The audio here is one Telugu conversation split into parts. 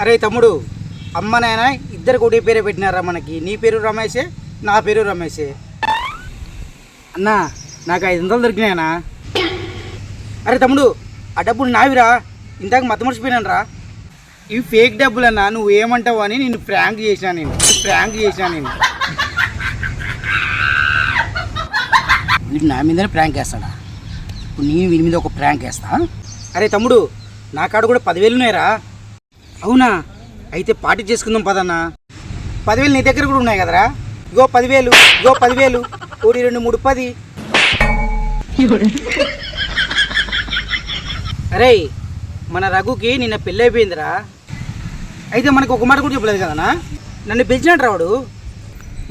అరే తమ్ముడు అమ్మ నాయన ఇద్దరు ఒకటి పేరే పెట్టినారా మనకి? నీ పేరు రమేషే నా పేరు రమేషే అన్నా నాకు ఐదు వందలు దొరికినాయనా? అరే తమ్ముడు ఆ డబ్బులు నావిరా. ఇందాక మత మర్చిపోయినాను రా ఇవి ఫేక్ డబ్బులు అన్నా నువ్వు ఏమంటావు అని నేను ప్రాంక్ చేసినా నేను. ప్రాంక్ చేసినా నేను. వీడు నా మీదనే ప్రాంక్ వేస్తాడా ఇప్పుడు నేను వీడి మీద ఒక ప్రాంక్ వేస్తా అరే తమ్ముడు నా కాడ కూడా పదివేలు ఉన్నాయరా. అవునా? అయితే పార్టీ చేసుకుందాం పదన్నా. పదివేలు నీ దగ్గర కూడా ఉన్నాయి కదరా. ఇగో పదివేలు ఇగో పదివేలు. ఒకటి రెండు మూడు పది. అరే మన రఘుకి నిన్న పెళ్ళి అయిపోయిందిరా అయితే మనకు ఒక మాట కూడా చెప్పలేదు కదనా? నన్ను పిలిచినట్టు రావుడు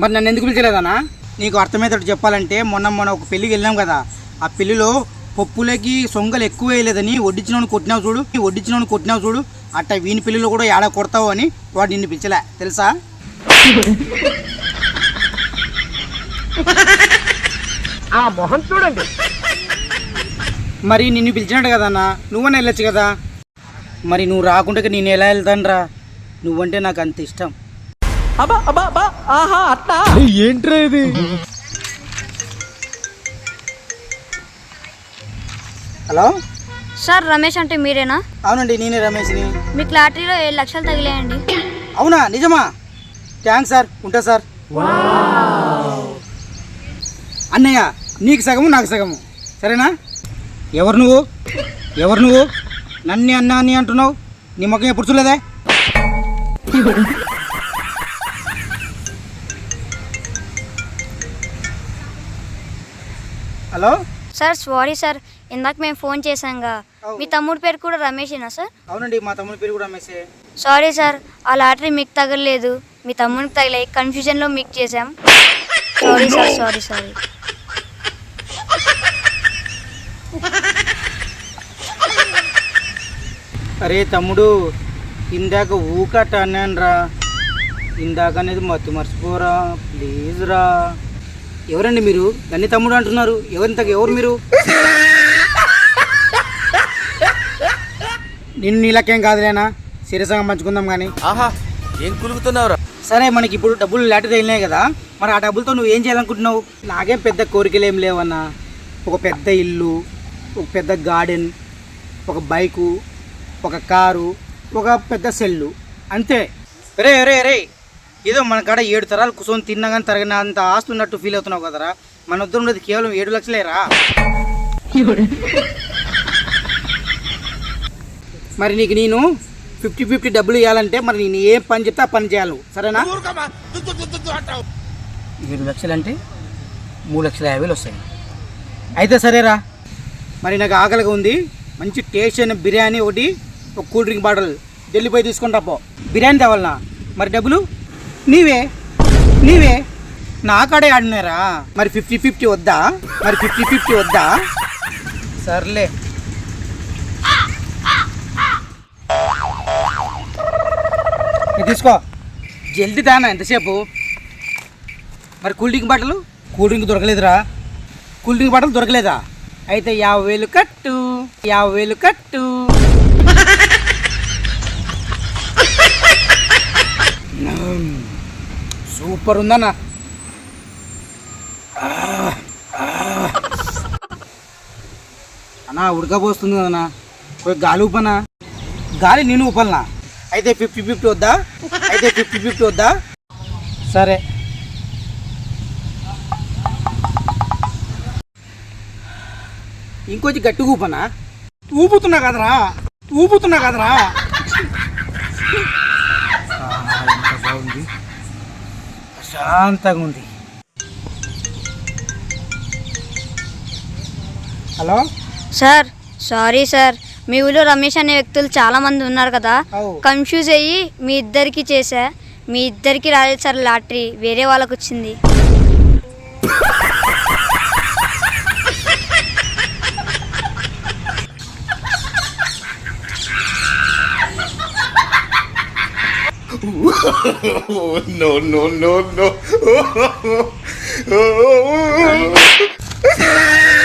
మరి నన్ను ఎందుకు పిలిచలేదనా? నీకు అర్థమయ్యేటట్టు చెప్పాలంటే మొన్న మొన్న ఒక పెళ్ళికి వెళ్ళాం కదా. ఆ పెళ్ళిలో పప్పులకి సొంగలు ఎక్కువ వేయలేదని వడ్డించినోని కొట్టినావు చూడు ఈ వడ్డించినోని కొట్టినావు చూడు అట్ట వీని పెళ్ళిలో కూడా ఏడా కొడతావు అని వాడు నిన్ను పిలిచలే. తెలుసా? ఆ మొహం చూడండి. మరి నిన్ను పిలిచినట్టు కదన్నా నువ్వన్నా వెళ్ళొచ్చు కదా? మరి నువ్వు రాకుంటే నేను ఎలా వెళ్తాను రా నువ్వంటే నాకు అంత ఇష్టం. అబ్బా అబ్బా అబ్బా ఆహా అట్లా ఏంట్రా ఇది? హలో? సార్ రమేష్ అంటే మీరేనా? అవునండి నేనే రమేష్ని. మీకు లాటరీలో ఏడు లక్షలు తగిలాయండి. అవునా? నిజమా? Thanks sir. ఉంటా సార్. అన్నయ్య నీకు సగము నాకు సగము. సరేనా? ఎవరు నువ్వు? ఎవరు నువ్వు? నన్ను అన్న అని అంటున్నావు? నీ ముఖం ఎప్పుడు చూడలేదే? హలో? Sir sorry sir. ఇందాక మేము ఫోన్ చేశాంగా. మీ తమ్ముడు పేరు కూడా రమేషేనా సార్? అవునండి మా తమ్ముడి పేరు కూడా రమేషే. సారీ సార్ ఆ లాటరీ మీకు తగలలేదు. మీ తమ్ముడికి తగిలాయి. కన్ఫ్యూజన్లో మీకు చేసాం సారీ సార్ సారీ సారీ అరే తమ్ముడు ఇందాక ఊకట్ట అన్నాను రా ఇందాక అనేది మత్తు మర్చిపోరా ప్లీజ్ రా. ఎవరండి మీరు? నన్ను తమ్ముడు అంటున్నారు. ఎవరింతకు ఎవరు మీరు? నిన్ను నీళ్ళకేం కాదులేనా సిరసంగా పంచుకుందాం కానీ. ఆహా ఏం కులుగుతున్నావురా సరే మనకి ఇప్పుడు డబ్బులు లాటరీ తగిలినాయి కదా. మరి ఆ డబ్బులతో నువ్వు ఏం చేయాలనుకుంటున్నావు? నాకేం పెద్ద కోరికలు ఏం లేవన్నా. ఒక పెద్ద ఇల్లు ఒక పెద్ద గార్డెన్ ఒక బైకు ఒక కారు ఒక పెద్ద సెల్లు అంతే. రే రే రే ఏదో మన కాడ ఏడు తరాలు కూర్చొని తిన్నా కానీ తరగనంత ఆస్తి ఉన్నట్టు ఫీల్ అవుతున్నావు కదరా. మన వద్ద ఉన్నది కేవలం ఏడు లక్షలేరా? మరి నీకు నేను ఫిఫ్టీ ఫిఫ్టీ డబ్బులు ఇవ్వాలంటే మరి నేను ఏ పని చెప్తే ఆ పని చేయాలి. సరేనా? ఏడు లక్షలు అంటే మూడు లక్షల యాభై వేలు వస్తాయి. అయితే సరేరా. మరి నాకు ఆకలిగా ఉంది. మంచి టేస్ట్ అయిన బిర్యానీ ఒకటి ఒక కూల్ డ్రింక్ బాటిల్ ఢిల్లీపోయి తీసుకుంటా పో. బిర్యానీ తేవాలనా? మరి డబ్బులు? నీవే? నీవే? నా కాడే ఆడినారా మరి ఫిఫ్టీ ఫిఫ్టీ వద్దా? మరి ఫిఫ్టీ ఫిఫ్టీ వద్దా? సర్లే. తీసుకో. జల్దీ తానా ఎంతసేపు మరి కూల్ డ్రింక్ బాటలు? కూల్ డ్రింక్ దొరకలేదురా. కూల్ డ్రింక్ బాటలు దొరకలేదా? అయితే యాభై వేలు కట్టు. యాభై వేలు కట్టు మ్మ్. సూపర్ ఉందన్న. అన్నా ఉడకపోస్తుంది కదన్నా పోయి గాలి ఊపనా? గాలి నేను ఊపలనా? అయితే ఫిఫ్టీ ఫిఫ్టీ వద్దా? అయితే ఫిఫ్టీ ఫిఫ్టీ వద్దా? సరే. ఇంకొంచెం గట్టి ఊపనా? ఊపుతున్నా కదరా. ఊపుతున్నా కదరా ఆహా, బాగుంది ప్రశాంతంగా ఉంది. హలో? Sir sorry sir. మీ ఊళ్ళో రమేష్ అనే వ్యక్తులు చాలా మంది ఉన్నారు కదా. కన్ఫ్యూజ్ అయ్యి మీ ఇద్దరికి చేసా మీ ఇద్దరికి రాలేదు సార్ లాటరీ. వేరే వాళ్ళకి వచ్చింది oh, no, no, no, no.